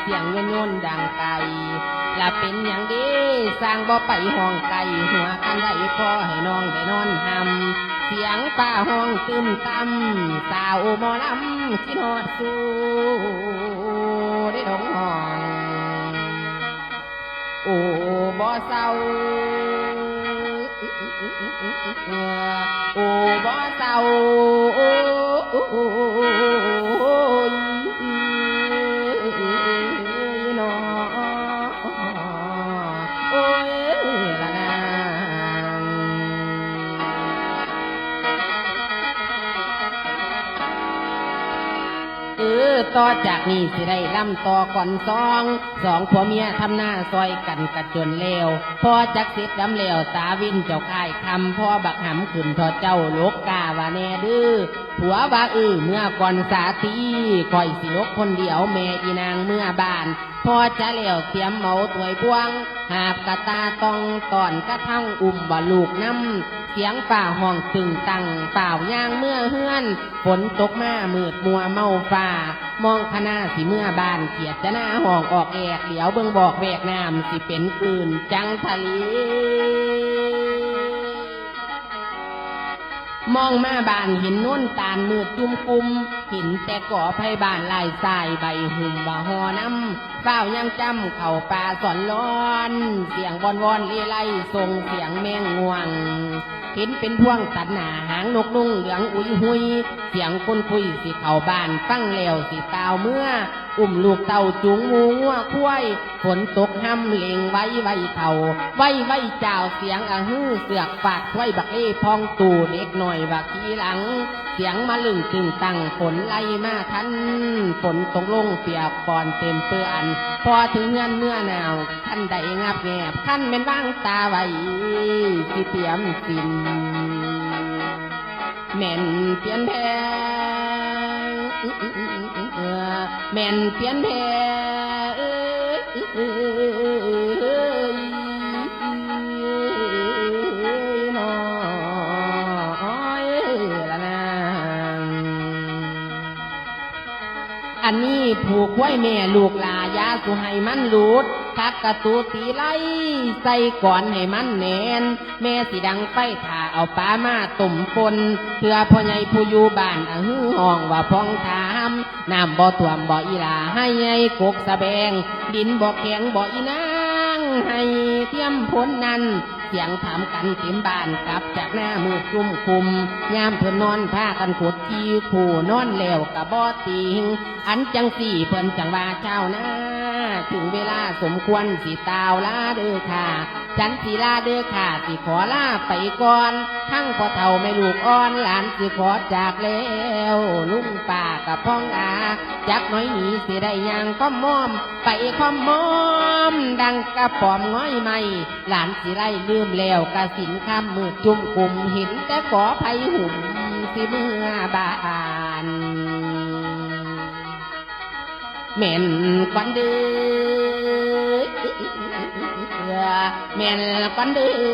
เสียงโยนโยนดังไกลละเป็นอย่างดีสร้างบ่ไปห้องไกลหัวกันไว้พอให้น้องได้นอนหำเสียงป้าห้องตึมตำสาวมอลำคิดฮอดสู้ได้ดงห้อง โอ้บ่เศร้าโอ้บ่เศร้า เออต่อจากนี้สิได้ล่ำต่อก่อนสอง สองผัวเมียทำหน้าซอยกันกัดจนเลวพอจักสิทธิ์ดำเลวตาวินเจ้าค่ายคำพ่อบักหำขึ้นทอเจ้าลกกาว่าแน่ดื้อผัวว่าอือเมื่อก่อนสาตีคอยสิลกคนเดียวแม่อีนางเมื่อบ้านพอจะเลวเตรียมเมาถวยบวง หาบกะตาตองตอนกระทั่งอุ่มบ่ลูกน้ำเสียงฝ่าห้องตึงตังเปล่าย่างเมื่อเฮือน ฝนตกมามืดมัวเมาฝ่ามองคณะสิเมื่อบานเขียดจะหน้าห้องออกแอกเหลียวเบิ่งบอกแวกน้ำสิเป็นกลืนจังทะเล มองมาบ้านเห็นนุ่นตาลมืดจุ่มกุมเห็นแต่ก่อไผ่บ้านลายทรายใบหุ่มบ่าหอน้ำเฝ้ายังจำเข่าป่าสอนร้อน เสียงวอนวอนเลไลส่งเสียงแมงง่วง เห็นเป็นพวงตัดหนาหางนกนุ่งเหลืองอุ้ยหุย เสียงคนคุยสิเข้าบ้านฟังแล้วสิตาวเมื่ออุ้มลูกเต่าจุงมูงัวควายฝนตกห้ำเลงไว้ไว้เท่าไว้ไว้เจ้าเสียงอะฮือเสือกฝากไว้บักเล่พองตูเด็กหน่อยบักทีหลัง เสียงมาลึงตึงตั้งฝนไล่มาทันฝนตกลงเปียกปอนเต็มเปื้อนพอถึงเงื่อนเมื่อหนาวท่านใดงับแงบท่านเป็นว่างตาไว้สิเตรียมสินแม่นเปลี่ยนแพง แม่นเปียนแพ้อันนี้ผูกไว้แม่ลูกลายาสุให้มันหลุดคักกระตูตีไล่ใส่ก่อนให้มันแนน แม่สิดังไปถ่าเอาปลามาตุ่มปนเพื่อพ่อใหญ่ผู้อยู่บ้านอะฮือห้องว่าพ้องถา น้ำบ่อท่วมบ่ออีลาให้ไอ้กกสะแบง ดินบ่อแข็งบ่ออีนางให้เทียมพ้นนั้นเสียงถามกันเต็มบ้านกลับจากหน้ามือจุ่มคุมยามเพิ่นนอนผ้ากันกดจีผู้นอนแล้วกะบบ่ติง อันจังสี่เพิ่นจังว่าเจ้าน้า ถึงเวลาสมควรสิตาวลาเด้อค่ะ จันสีลาเด้อค่ะสิขอลาไปก่อนทั้งพ่อเฒ่าแม่ลูกอ่อนหลานสิขอจากแล้วลุงป้ากับพ้องอาจักน้อยหนีสิได้ยางข้อมอม ไปข้อมมอม ดังกระป๋อมง้อยไม่หลานสิไล่ลืมแล้วกระสินคำมือจุ่มกลุ่มห็นแต่ขอไผหุ่มสิเมื่อบา นแม่นควันเดือ